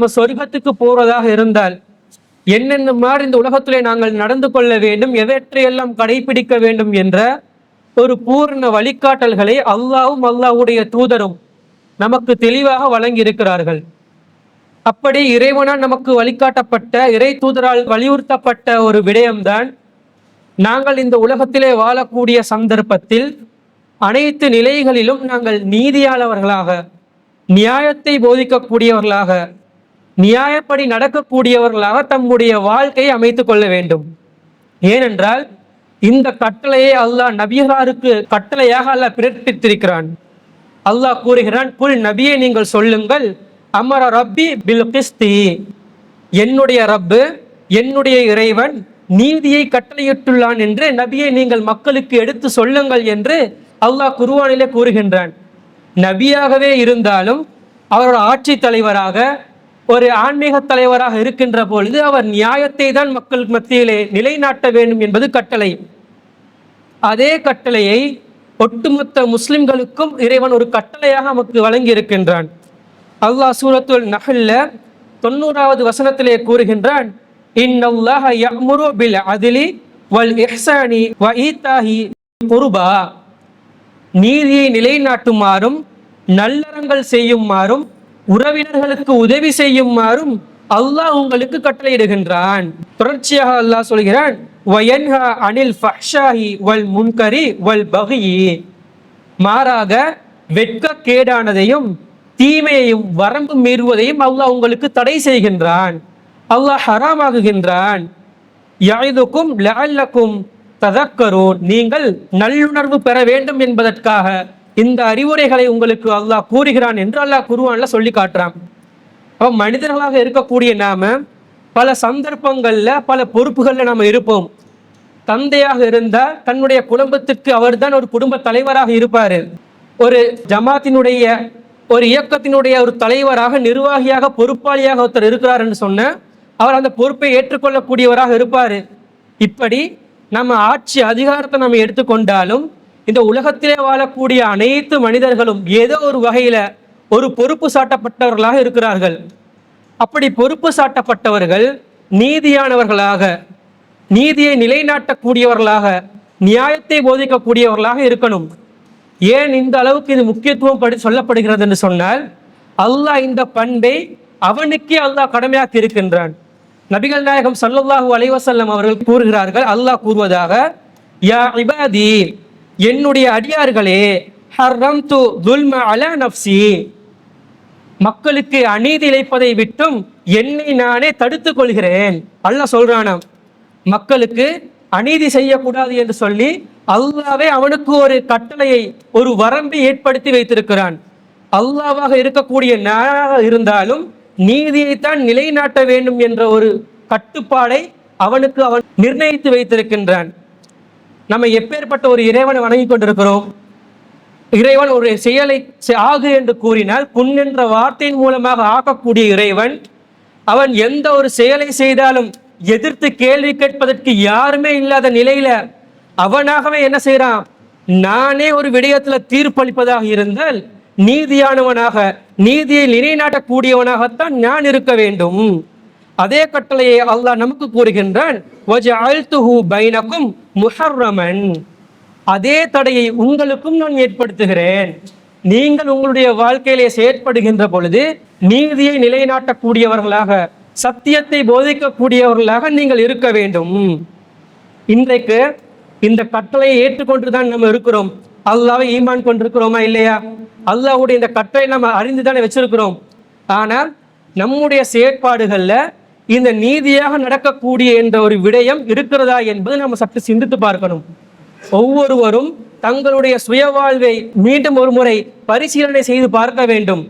நம்ம சொர்க்கத்துக்கு போறதாக இருந்தால் என்னென்ன மாதிரி இந்த உலகத்திலே நாங்கள் நடந்து கொள்ள வேண்டும் எவற்றையெல்லாம் கடைபிடிக்க வேண்டும் என்ற ஒரு பூர்ண வழிகாட்டல்களை அல்லாவும் அல்லாவுடைய தூதரும் நமக்கு தெளிவாக வழங்கி இருக்கிறார்கள் அப்படி இறைவனால் நமக்கு வழிகாட்டப்பட்ட இறை தூதரால் வலியுறுத்தப்பட்ட ஒரு விடயம்தான் நாங்கள் இந்த உலகத்திலே வாழக்கூடிய சந்தர்ப்பத்தில் அனைத்து நிலைகளிலும் நாங்கள் நீதியாளவர்களாக நியாயத்தை போதிக்கக்கூடியவர்களாக நியாயப்படி நடக்கக்கூடியவர்களாக தம்முடைய வாழ்க்கையை அமைத்துக் கொள்ள வேண்டும். ஏனென்றால் இந்த கட்டளையை அல்லாஹ் நபியராருக்கு கட்டளையாக அல்லாஹ் பிறப்பித்திருக்கிறான். அல்லாஹ் கூறுகிறான் புல் நபியை நீங்கள் சொல்லுங்கள் அமர ரப்பி பில் கிஸ்தி. என்னுடைய ரப்பு என்னுடைய இறைவன் நீதியை கட்டளையிட்டுள்ளான் என்று நபியை நீங்கள் மக்களுக்கு எடுத்து சொல்லுங்கள் என்று அல்லாஹ் குருவானிலே கூறுகின்றான். நபியாகவே இருந்தாலும் அவரோட ஆட்சி தலைவராக ஒரு ஆன்மீக தலைவராக இருக்கின்ற பொழுது அவர் நியாயத்தை தான் மக்கள் மத்தியிலே நிலைநாட்ட வேண்டும் என்பது கட்டளை. அதே கட்டளையை ஒட்டுமொத்த முஸ்லிம்களுக்கும் இறைவன் ஒரு கட்டளையாக நமக்கு வழங்கி இருக்கின்றான் அல்லாஹ் சூரத்துல் நகல்ல தொண்ணூறாவது வசனத்திலே கூறுகின்றான் இன்னல்லாஹ யஅமுரு பில் அத்லி வல் இஹ்சானி வ ஈத்தாஹி குருபா. நீதியை நிலைநாட்டுமாறும் நல்லறங்கள் செய்யுமாறும் உறவினர்களுக்கு உதவி செய்யுமாறும் அல்லாஹ் உங்களுக்கு கட்டளையிடுகின்றான். தொடர்ச்சியாக அல்லாஹ் சொல்கிறான் வயன்ஹா அனில் ஃபஹ்ஷாஹி வல் முன்கரி வல் பகியி. மாறாக வெட்கக்கேடானதையும் தீமையையும் வரம்பு மீறுவதையும் அல்லாஹ் உங்களுக்கு தடை செய்கின்றான். அல்லாஹ் ஹராமாகுகின்றான் யாய்துக்கும் லஅல்லக்கும் ததக்கரோன். நீங்கள் நல்லுணர்வு பெற வேண்டும் என்பதற்காக இந்த அறிவுரைகளை உங்களுக்கு அல்லாஹ் கூறுகிறான் என்று அல்லாஹ் குருவான்ல சொல்லி காட்டுறான். அப்போ மனிதர்களாக இருக்கக்கூடிய நாம பல சந்தர்ப்பங்கள்ல பல பொறுப்புகள்ல நாம இருப்போம். தந்தையாக இருந்தால் தன்னுடைய குடும்பத்திற்கு அவர்தான் ஒரு குடும்ப தலைவராக இருப்பாரு. ஒரு ஜமாத்தினுடைய ஒரு இயக்கத்தினுடைய ஒரு தலைவராக நிர்வாகியாக பொறுப்பாளியாக ஒருத்தர் இருக்கிறார் என்று சொன்ன அவர் அந்த பொறுப்பை ஏற்றுக்கொள்ளக்கூடியவராக இருப்பார். இப்படி நம்ம ஆட்சி அதிகாரத்தை நம்ம எடுத்துக்கொண்டாலும் இந்த உலகத்திலே வாழக்கூடிய அனைத்து மனிதர்களும் ஏதோ ஒரு வகையில் ஒரு பொறுப்பு சாட்டப்பட்டவர்களாக இருக்கிறார்கள். அப்படி பொறுப்பு சாட்டப்பட்டவர்கள் நீதியானவர்களாக நீதியை நிலைநாட்டக்கூடியவர்களாக நியாயத்தை போதிக்கக்கூடியவர்களாக இருக்கணும். ஏன் இந்த அளவுக்கு இது முக்கியத்துவம் படி சொல்லப்படுகிறது என்று சொன்னால் அல்லாஹ் இந்த பண்பை அவனுக்கே அல்லாஹ் கடமையாக்கி இருக்கின்றான். நபிகள் நாயகம் ஸல்லல்லாஹு அலைவசல்லம் அவர்கள் கூறுகிறார்கள் அல்லாஹ் கூறுவதாக யா இபாதி என்னுடைய அடியார்களே ஹர்ரம்து துல்ம அல நப்சி மக்களுக்கு அநீதி இழைப்பதை விட்டும் என்னை நானே தடுத்து கொள்கிறேன். அல்ல சொல்றானாம் மக்களுக்கு அநீதி செய்யக்கூடாது என்று சொல்லி அல்லாவே அவனுக்கு ஒரு கட்டளையை ஒரு வரம்பை ஏற்படுத்தி வைத்திருக்கிறான். அல்லாவாக இருக்கக்கூடிய நானாக இருந்தாலும் நீதியைத்தான் நிலைநாட்ட வேண்டும் என்ற ஒரு கட்டுப்பாடை அவனுக்கு அவன் நிர்ணயித்து வைத்திருக்கின்றான். நம்ம எப்பேற்பட்ட ஒரு இறைவனை வணங்கி கொண்டிருக்கிறோம்? இறைவன் ஒரு செயலை ஆகு என்று கூறினால் புண் என்ற வார்த்தையின் மூலமாக ஆக்கக்கூடிய இறைவன் அவன் எந்த ஒரு செயலை செய்தாலும் எதிர்த்து கேள்வி கேட்பதற்கு யாருமே இல்லாத நிலையில அவனாகவே என்ன செய்கிறான் நானே ஒரு விடயத்துல தீர்ப்பளிப்பதாக இருந்தால் நீதியானவனாக நீதியை நிலைநாட்டக்கூடியவனாகத்தான் நான் இருக்க வேண்டும். அதே கட்டளையை அல்லாஹ் நமக்கு கூறுகின்றான் பைனக்கும் முஹர்ரமன். அதே தடையை உங்களுக்கும் நான் ஏற்படுத்துகிறேன். நீங்கள் உங்களுடைய வாழ்க்கையிலே செயற்படுகின்ற பொழுது நீதியை நிலைநாட்டக்கூடியவர்களாக சத்தியத்தை போதிக்கக்கூடியவர்களாக நீங்கள் இருக்க வேண்டும். இன்றைக்கு இந்த கட்டளையை ஏற்றுக்கொண்டுதான் நம்ம இருக்கிறோம். அல்லாவை ஈமான் கொண்டிருக்கிறோமா இல்லையா? அல்லாஹ்வுடைய இந்த கட்டளை நம்ம அறிந்து தானே வச்சிருக்கிறோம். ஆனால் நம்முடைய செயற்பாடுகளில் இந்த நீதியாக நடக்கக்கூடிய என்ற ஒரு விடயம் இருக்கிறதா என்பது நம்ம சற்று சிந்தித்து பார்க்கணும். ஒவ்வொருவரும் தங்களுடைய சுய வாழ்வை மீண்டும் ஒரு முறை பரிசீலனை செய்து பார்க்க வேண்டும்.